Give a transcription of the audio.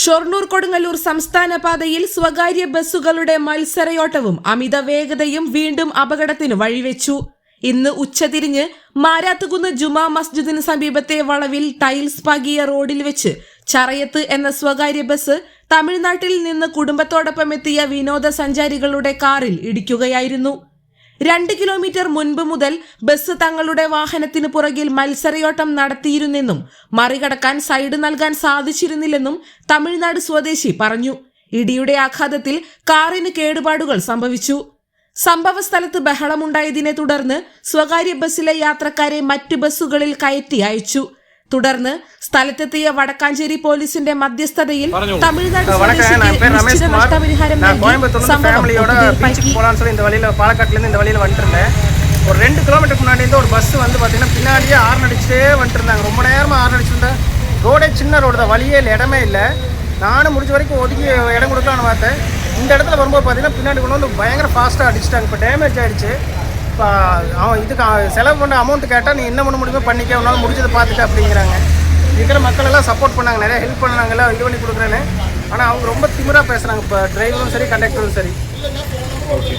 ഷൊർണൂർ കൊടുങ്ങല്ലൂർ സംസ്ഥാന പാതയിൽ സ്വകാര്യ ബസ്സുകളുടെ മത്സരയോട്ടവും അമിത വേഗതയും വീണ്ടും അപകടത്തിന് വഴിവെച്ചു. ഇന്ന് ഉച്ചതിരിഞ്ഞ് മാരാത്തുകുന്ന് ജുമാ മസ്ജിദിന് സമീപത്തെ വളവിൽ ടൈൽസ് പാകിയ റോഡിൽ വെച്ച് ചറയത്ത് എന്ന സ്വകാര്യ ബസ് തമിഴ്നാട്ടിൽ നിന്ന് കുടുംബത്തോടൊപ്പം എത്തിയ വിനോദസഞ്ചാരികളുടെ കാറിൽ ഇടിക്കുകയായിരുന്നു. രണ്ട് കിലോമീറ്റർ മുൻപ് മുതൽ ബസ് തങ്ങളുടെ വാഹനത്തിന് പുറകിൽ മത്സരയോട്ടം നടത്തിയിരുന്നെന്നും മറികടക്കാൻ സൈഡ് നൽകാൻ സാധിച്ചിരുന്നില്ലെന്നും തമിഴ്നാട് സ്വദേശി പറഞ്ഞു. ഇടിയുടെ ആഘാതത്തിൽ കാറിന് കേടുപാടുകൾ സംഭവിച്ചു. സംഭവസ്ഥലത്ത് ബഹളമുണ്ടായതിനെ തുടർന്ന് സ്വകാര്യ ബസ്സിലെ യാത്രക്കാരെ മറ്റ് ബസ്സുകളിൽ കയറ്റി അയച്ചു. തുടർന്ന് സ്ഥലത്തെത്തിയ വടക്കാഞ്ചേരി പോലീസിന്റെ മധ്യസ്ഥതയിൽ പറഞ്ഞോളൂ. തമിഴ്നാട് வணக்கம் என் பேர் ரமேஷ் നിശ്ചിത குமார் നഷ്ടപരിഹാരം நான் നൽകി கோயம்புத்தூர்ல സംഭവം ஃபேமிலியோட பீச்சுக்கு ഒത്തുതീർപ്പാക്കി போகலான்னு சொல்லி இந்த வழியில் பாலக்காட்டுலேருந்து இந்த வழியில் வந்துட்டு இருந்தேன் ஒரு ரெண்டு கிலோமீட்டருக்கு முன்னாடி இருந்து ஒரு பஸ் வந்து பார்த்தீங்கன்னா பின்னாடியே ஆர்ன் அடிச்சுட்டே வந்துட்டு இருந்தாங்க ரொம்ப நேரமாக ஆர்ன் அடிச்சுருந்தேன் ரோடே சின்ன ரோடு தான் வழியே இல்லை இடமே இல்லை நானும் முடிஞ்ச வரைக்கும் ஒதுக்கி இடம் கொடுக்கலான்னு பார்த்தேன் இந்த இடத்துல வரும்போது பார்த்தீங்கன்னா பின்னாடி கொண்டு வந்து பயங்கர ஃபாஸ்ட்டாக அடிச்சிட்டாங்க இப்போ டேமேஜ் ஆயிடுச்சு இப்போ அவன் இதுக்கு அவன் செலவு பண்ண அமௌண்ட் கேட்டால் நீ என்ன பண்ண முடியுமோ பண்ணிக்க உன்னால் முடிஞ்சதை பார்த்துக்க அப்படிங்கிறாங்க. இருக்கிற மக்கள் எல்லாம் சப்போர்ட் பண்ணாங்க நிறைய ஹெல்ப் பண்ணாங்க எல்லாம் இது பண்ணி கொடுக்குறேன்னு. ஆனால் அவங்க ரொம்ப திமிராக பேசுகிறாங்க இப்போ டிரைவரும் சரி கண்டக்டரும் சரி. ஓகே